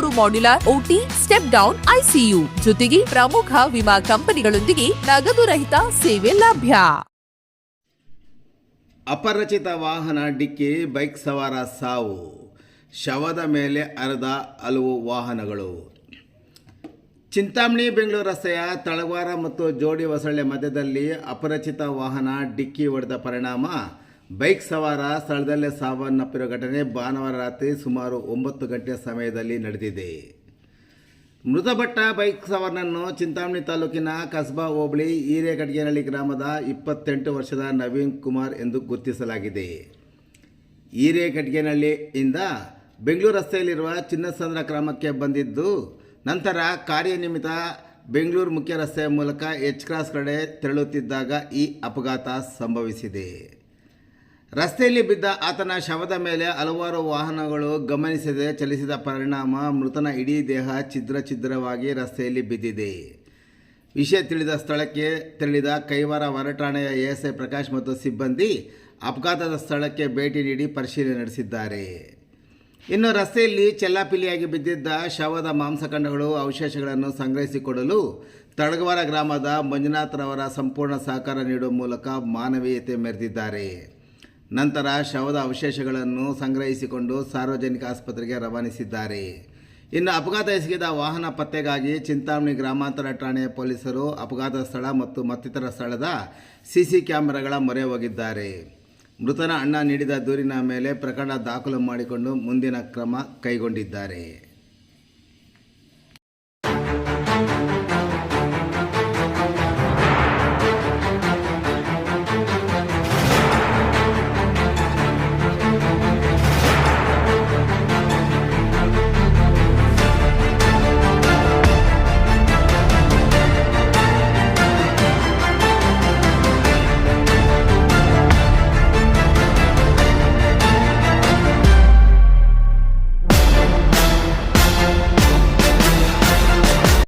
ಮೂರು modular OT, step down, ICU. ಜೊತೆಗೆ ಪ್ರಮುಖ ವಿಮಾ ಕಂಪನಿಗಳೊಂದಿಗೆ ನಗದು ರಹಿತ ಸೇವೆ ಲಭ್ಯ. ಅಪರಿಚಿತ ವಾಹನ ಡಿಕ್ಕಿ, ಬೈಕ್ ಸವಾರ ಸಾವು. ಶವದ ಮೇಲೆ ಅರ್ಧ ಹಲವು ವಾಹನಗಳು. ಚಿಂತಾಮಣಿ, ಬೆಂಗಳೂರು ರಸ್ತೆಯ ತಳವಾರ ಮತ್ತು ಜೋಡಿ ಹೊಸಳ್ಳಿ ಮಧ್ಯದಲ್ಲಿ ಅಪರಿಚಿತ ವಾಹನ ಡಿಕ್ಕಿ ಹೊಡೆದ ಪರಿಣಾಮ. ಬೈಕ್ ಸವಾರ ಸ್ಥಳದಲ್ಲೇ ಸಾವನ್ನಪ್ಪಿರುವ ಘಟನೆ ಭಾನುವಾರ ರಾತ್ರಿ ಸುಮಾರು ಒಂಬತ್ತು ಗಂಟೆ ಸಮಯದಲ್ಲಿ ನಡೆದಿದೆ. ಮೃತಪಟ್ಟ ಬೈಕ್ ಸವಾರನನ್ನು ಚಿಂತಾಮಣಿ ತಾಲೂಕಿನ ಕಸ್ಬಾ ಹೋಬಳಿ ಹಿರೇಕಡ್ಗೇನಹಳ್ಳಿ ಗ್ರಾಮದ ಇಪ್ಪತ್ತೆಂಟು ವರ್ಷದ ನವೀನ್ ಕುಮಾರ್ ಎಂದು ಗುರುತಿಸಲಾಗಿದೆ. ಹಿರೇಕಡ್ಗೇನಹಳ್ಳಿಯಿಂದ ಬೆಂಗಳೂರು ರಸ್ತೆಯಲ್ಲಿರುವ ಚಿನ್ನಸಂದ್ರ ಗ್ರಾಮಕ್ಕೆ ಬಂದಿದ್ದು, ನಂತರ ಕಾರ್ಯನಿಮಿತ್ತ ಬೆಂಗಳೂರು ಮುಖ್ಯ ರಸ್ತೆಯ ಮೂಲಕ ಎಚ್ ಕ್ರಾಸ್ ಕಡೆ ತೆರಳುತ್ತಿದ್ದಾಗ ಈ ಅಪಘಾತ ಸಂಭವಿಸಿದೆ. ರಸ್ತೆಯಲ್ಲಿ ಬಿದ್ದ ಆತನ ಶವದ ಮೇಲೆ ಹಲವಾರು ವಾಹನಗಳು ಗಮನಿಸದೆ ಚಲಿಸಿದ ಪರಿಣಾಮ ಮೃತನ ಇಡೀ ದೇಹ ಛಿದ್ರ ಛಿದ್ರವಾಗಿ ರಸ್ತೆಯಲ್ಲಿ ಬಿದ್ದಿದೆ. ವಿಷಯ ತಿಳಿದ ಸ್ಥಳಕ್ಕೆ ತೆರಳಿದ ಕೈವಾರ ಹೊರಠಾಣೆಯ ಎಎಸ್ಐ ಪ್ರಕಾಶ್ ಮತ್ತು ಸಿಬ್ಬಂದಿ ಅಪಘಾತದ ಸ್ಥಳಕ್ಕೆ ಭೇಟಿ ನೀಡಿ ಪರಿಶೀಲನೆ ನಡೆಸಿದ್ದಾರೆ. ಇನ್ನು ರಸ್ತೆಯಲ್ಲಿ ಚೆಲ್ಲಾಪಿಲ್ಲಿಯಾಗಿ ಬಿದ್ದಿದ್ದ ಶವದ ಮಾಂಸಖಂಡಗಳು ಅವಶೇಷಗಳನ್ನು ಸಂಗ್ರಹಿಸಿಕೊಡಲು ತಡಗವಾರ ಗ್ರಾಮದ ಮಂಜುನಾಥ್ರವರ ಸಂಪೂರ್ಣ ಸಹಕಾರ ನೀಡುವ ಮೂಲಕ ಮಾನವೀಯತೆ ಮೆರೆದಿದ್ದಾರೆ. ನಂತರ ಶವದ ಅವಶೇಷಗಳನ್ನು ಸಂಗ್ರಹಿಸಿಕೊಂಡು ಸಾರ್ವಜನಿಕ ಆಸ್ಪತ್ರೆಗೆ ರವಾನಿಸಿದ್ದಾರೆ. ಇನ್ನು ಅಪಘಾತ ಎಸಗಿದ ವಾಹನ ಪತ್ತೆಗಾಗಿ ಚಿಂತಾಮಣಿ ಗ್ರಾಮಾಂತರ ಠಾಣೆಯ ಪೊಲೀಸರು ಅಪಘಾತ ಸ್ಥಳ ಮತ್ತು ಮತ್ತಿತರ ಸ್ಥಳದ ಸಿಸಿ ಕ್ಯಾಮೆರಾಗಳ ಮೊರೆ ಹೋಗಿದ್ದಾರೆ. ಮೃತನ ಅಣ್ಣ ನೀಡಿದ ದೂರಿನ ಮೇಲೆ ಪ್ರಕರಣ ದಾಖಲು ಮಾಡಿಕೊಂಡು ಮುಂದಿನ ಕ್ರಮ ಕೈಗೊಂಡಿದ್ದಾರೆ.